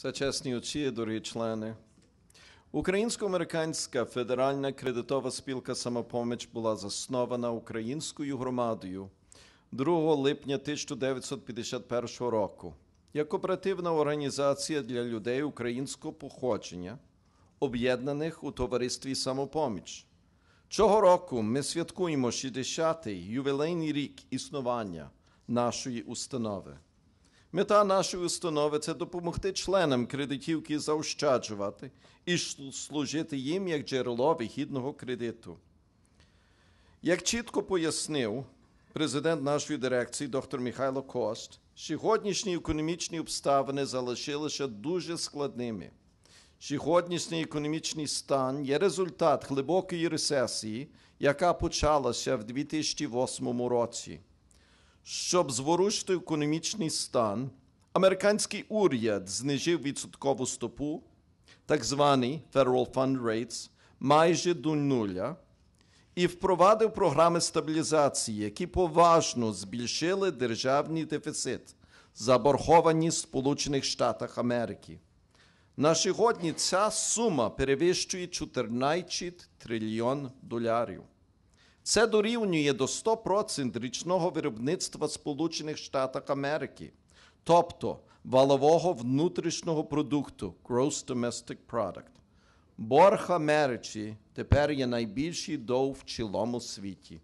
Всечесні отці, дорогі члени. Українсько-американська федеральна кредитова спілка самопоміч була заснована українською громадою 2 липня 1951 року як кооперативна організація для людей українського походження, об'єднаних у товаристві самопоміч. Цього року ми святкуємо 60-й ювілейний рік існування нашої установи. Мета нашої установи це допомогти членам кредитівки заощаджувати і служити їм як джерело вихідного кредиту. Як чітко пояснив президент нашої дирекції, доктор Михайло Кост, сьогоднішні економічні обставини залишилися дуже складними. Сьогоднішній економічний стан є результат глибокої рецесії, яка почалася в 2008 році. Щоб зворушити економічний стан, американський уряд знижив відсоткову стопу, так званий Federal Fund Rates, майже до нуля, і впровадив програми стабілізації, які поважно збільшили державний дефіцит, заборгованість Сполучених Штатах Америки. На сьогодні ця сума перевищує 14 трильйон доларів. Це дорівнює до 100% річного виробництва Сполучених Штатів Америки, тобто валового внутрішнього продукту Gross Domestic Product. Борг Америки тепер є найбільший дов в цілому світі.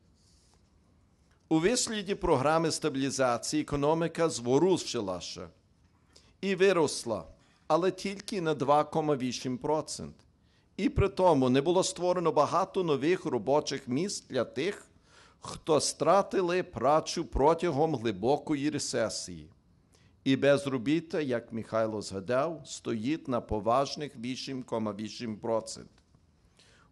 У висліді програми стабілізації економіка зворушилася і виросла, але тільки на 2,8%. І при тому не було створено багато нових робочих місць для тих, хто стратили працю протягом глибокої рецесії. І безробіття, як Михайло згадав, стоїть на поважних 8,8%.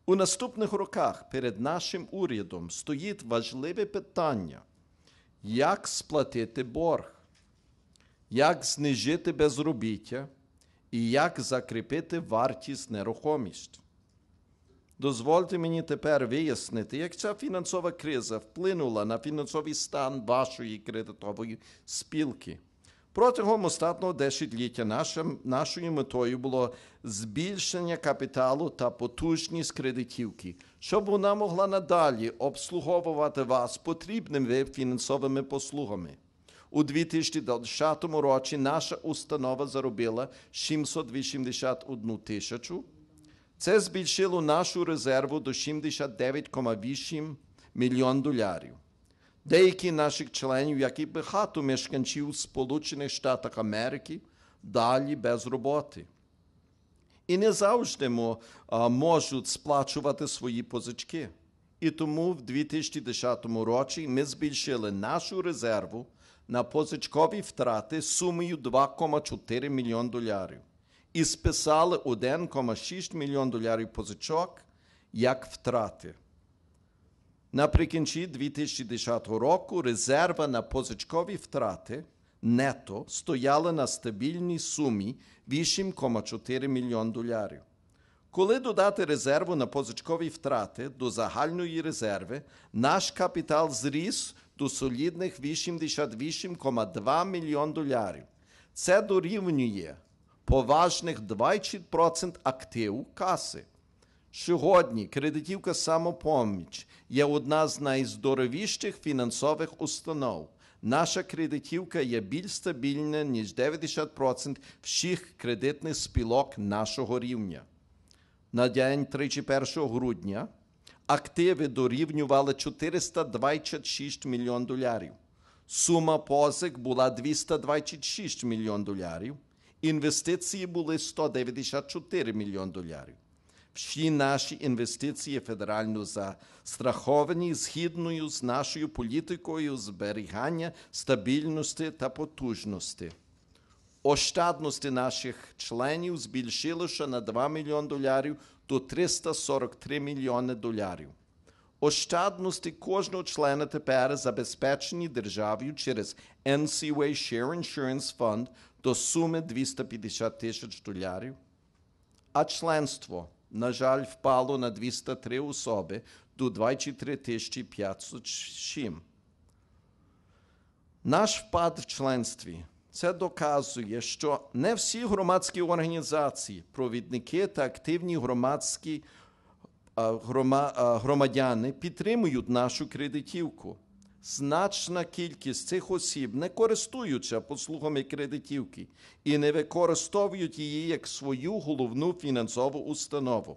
У наступних роках перед нашим урядом стоїть важливе питання, як сплатити борг, як знижити безробіття і як закріпити вартість нерухомість. Дозвольте мені тепер вияснити, як ця фінансова криза вплинула на фінансовий стан вашої кредитової спілки. Протягом останнього десятиліття нашою метою було збільшення капіталу та потужність кредитівки, щоб вона могла надалі обслуговувати вас потрібними фінансовими послугами. У 2010 році наша установа заробила 781 тисячу. Це збільшило нашу резерву до 79,8 мільйон доларів. Деякі наших членів, як і багато мешканців Сполучених Штатів Америки, далі без роботи. І не завжди можуть сплачувати свої позички. І тому в 2010 році ми збільшили нашу резерву на позичкові втрати сумою 2,4 мільйон доларів і списали 1,6 мільйон доларів позичок як втрати. Наприкінці 2010 року резерва на позичкові втрати нето стояла на стабільній сумі 8,4 мільйон доларів. Коли додати резерву на позичкові втрати до загальної резерви, наш капітал зріс до солідних 88,2 мільйон доларів. Це дорівнює поважних 20% активу каси. Сьогодні кредитівка самопоміч є одна з найздоровіших фінансових установ. Наша кредитівка є більш стабільна, ніж 90% всіх кредитних спілок нашого рівня. На день 31 грудня активи дорівнювали 426 мільйон доларів. Сума позик була 226 мільйон доларів. Інвестиції були 194 мільйон доларів. Всі наші інвестиції федерально застраховані згідною з нашою політикою зберігання стабільності та потужності. Ощадності наших членів збільшилося на 2 мільйони доларів до 343 мільйони доларів. Ощадності кожного члена тепер забезпечені державою через NCUA Share Insurance Fund до суми 250 тисяч доларів, а членство на жаль, впало на 203 особи до 23 507. Наш впад в членстві Це доказує, що не всі громадські організації, провідники та активні громадські а, громадяни підтримують нашу кредитівку. Значна кількість цих осіб не користуються послугами кредитівки і не використовують її як свою головну фінансову установу.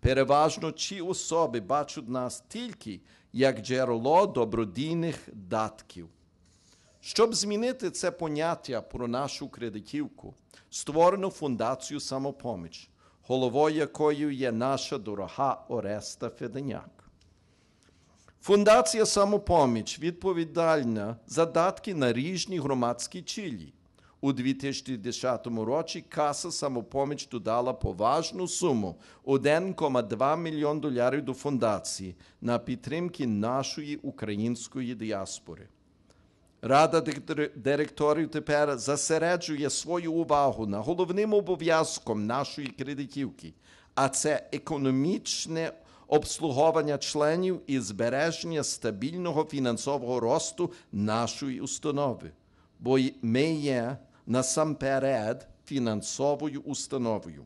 Переважно ці особи бачать нас тільки як джерело добродійних датків. Щоб змінити це поняття про нашу кредитівку, створено фундацію самопоміч, головою якою є наша дорога Ореста Феденяк. Фундація самопоміч відповідальна за датки на різні громадські цілі. У 2010 році каса самопоміч додала поважну суму 1,2 мільйон доларів до фундації на підтримки нашої української діаспори. Рада директорів тепер зосереджує свою увагу на головним обов'язком нашої кредитівки, а це економічне обслуговування членів і збереження стабільного фінансового росту нашої установи. Бо ми є насамперед фінансовою установою.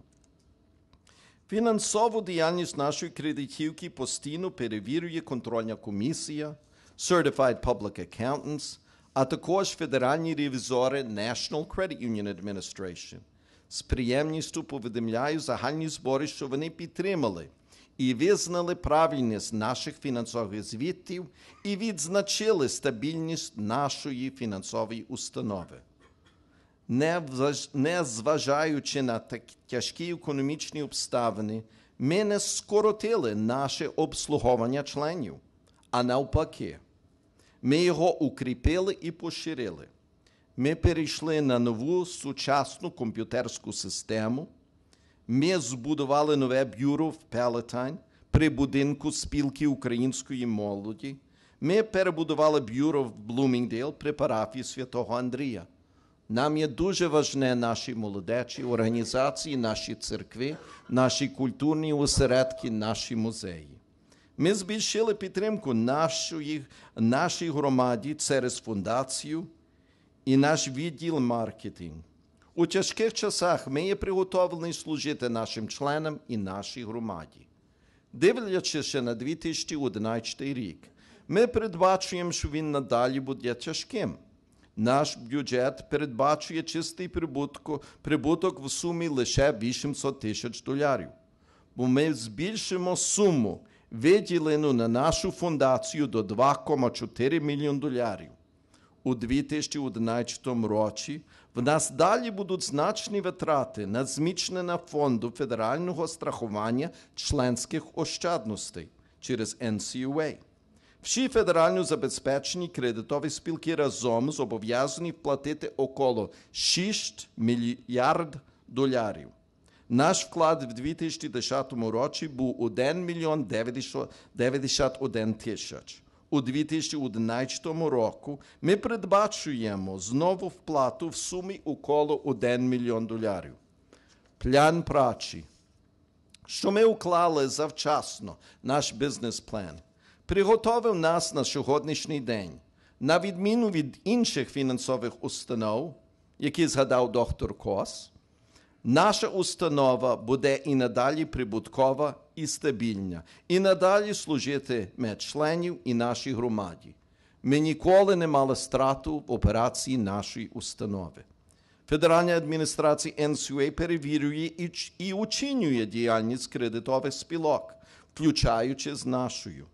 Фінансову діяльність нашої кредитівки постійно перевірює контрольна комісія, Certified Public Accountants, а також федеральні ревізори National Credit Union Administration. З приємністю повідомляю загальні збори, що вони підтримали і визнали правильність наших фінансових звітів і відзначили стабільність нашої фінансової установи не, зважаючи на тяжкі економічні обставини, ми не скоротили наше обслуговування членів, а навпаки, ми його укріпили і поширили. Ми перейшли на нову сучасну комп'ютерську систему. Ми збудували нове бюро в Пелетайн при будинку спілки української молоді. Ми перебудували бюро в Блумінгдейл при парафії святого Андрія. Нам є дуже важне наші молодечі організації, наші церкви, наші культурні осередки, наші музеї. Ми збільшили підтримку нашої, нашій громаді через фундацію і наш відділ маркетинг. У тяжких часах ми є приготовлені служити нашим членам і нашій громаді. Дивлячись на 2011 рік, ми передбачуємо, що він надалі буде тяжким. Наш бюджет передбачує чистий прибутку, прибуток в сумі лише 800 тисяч доларів. Бо ми збільшимо суму, виділену на нашу фундацію до 2,4 мільйон доларів. У 2011 році в нас далі будуть значні витрати на зміцнення фонду федерального страхування членських ощадностей через NCUA. Всі федерально забезпечені кредитові спілки разом зобов'язані вплатити около 6 мільярд доларів. Наш вклад в 2010 році був 1 мільйон 91 тисяч. У 2011 року ми передбачуємо знову вплату в сумі около 1 мільйон доларів. План праці що ми уклали завчасно наш бізнес-план, приготовив нас на сьогоднішній день. На відміну від інших фінансових установ, які згадав доктор Кос, наша установа буде і надалі прибуткова і стабільна, і надалі служитиме членів і нашій громаді. Ми ніколи не мали страту в операції нашої установи. Федеральна адміністрація NCUA перевірює і оцінює діяльність кредитових спілок, включаючи з нашою.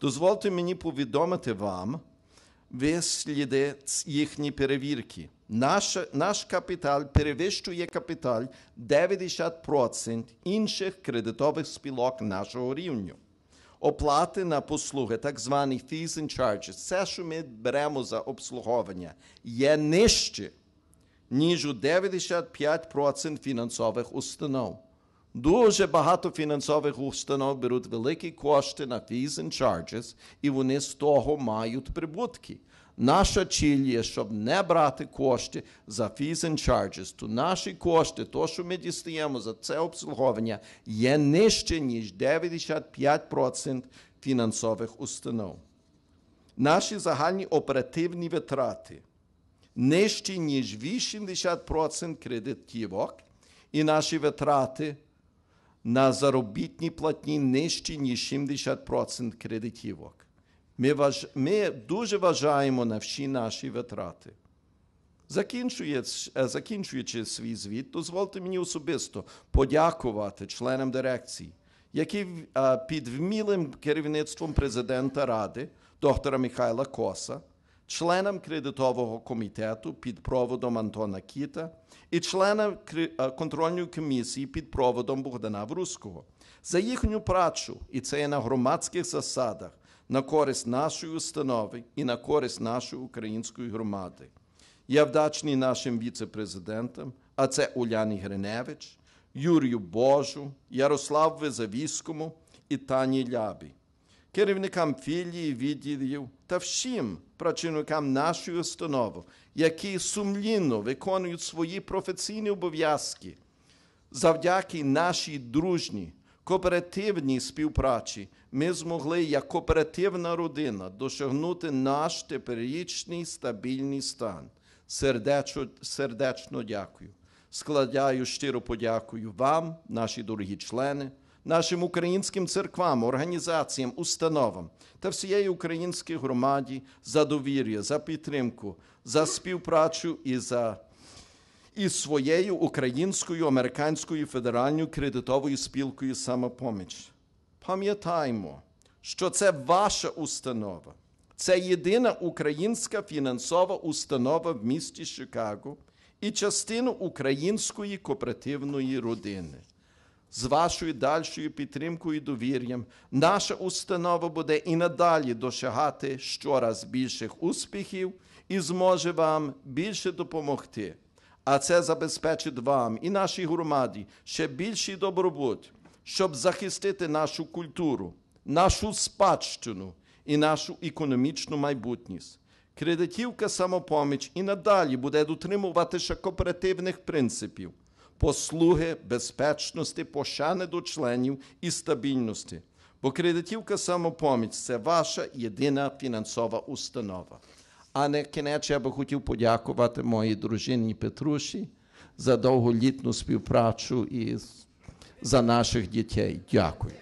Дозвольте мені повідомити вам висліди ц- їхні перевірки. Наш, наш капітал перевищує капітал 90% інших кредитових спілок нашого рівню. Оплати на послуги, так звані fees and charges, це, що ми беремо за обслуговування, є нижче, ніж у 95% фінансових установ. Дуже багато фінансових установ беруть великі кошти на fees and charges, і вони з того мають прибутки. Наша ціль є, щоб не брати кошти за fees and charges, то наші кошти, то, що ми дістаємо за це обслуговування, є нижче, ніж 95% фінансових установ. Наші загальні оперативні витрати нижчі, ніж 80% кредитівок, і наші витрати на заробітні платні нижчі, ніж 70% кредитівок. Ми, важ... Ми дуже вважаємо на всі наші витрати. Закінчуючи, е, закінчуючи свій звіт, дозвольте мені особисто подякувати членам дирекції, які е, під вмілим керівництвом президента Ради, доктора Михайла Коса, членам кредитового комітету під проводом Антона Кіта і членам е, контрольної комісії під проводом Богдана Вруського за їхню працю, і це є на громадських засадах, на користь нашої установи і на користь нашої української громади. Я вдячний нашим віце-президентам, а це Уляні Гриневич, Юрію Божу, Ярослав Визавіському і Тані Лябі, керівникам філії, відділів та всім працівникам нашої установи, які сумлінно виконують свої професійні обов'язки завдяки нашій дружній кооперативній співпраці ми змогли як кооперативна родина досягнути наш теперішній стабільний стан. Сердечно, сердечно дякую. Складаю щиро подякую вам, наші дорогі члени, нашим українським церквам, організаціям, установам та всієї українській громаді за довір'я, за підтримку, за співпрацю і за із своєю українською американською федеральною кредитовою спілкою самопоміч. Пам'ятаємо, що це ваша установа. Це єдина українська фінансова установа в місті Чикаго і частина української кооперативної родини. З вашою дальшою підтримкою і довір'ям наша установа буде і надалі досягати щораз більших успіхів і зможе вам більше допомогти. А це забезпечить вам і нашій громаді ще більший добробут, щоб захистити нашу культуру, нашу спадщину і нашу економічну майбутність. Кредитівка самопоміч і надалі буде дотримуватися кооперативних принципів послуги, безпечності, пошани до членів і стабільності. Бо кредитівка самопоміч це ваша єдина фінансова установа. А на кінець я би хотів подякувати моїй дружині Петруші за довголітну співпрацю і за наших дітей. Дякую.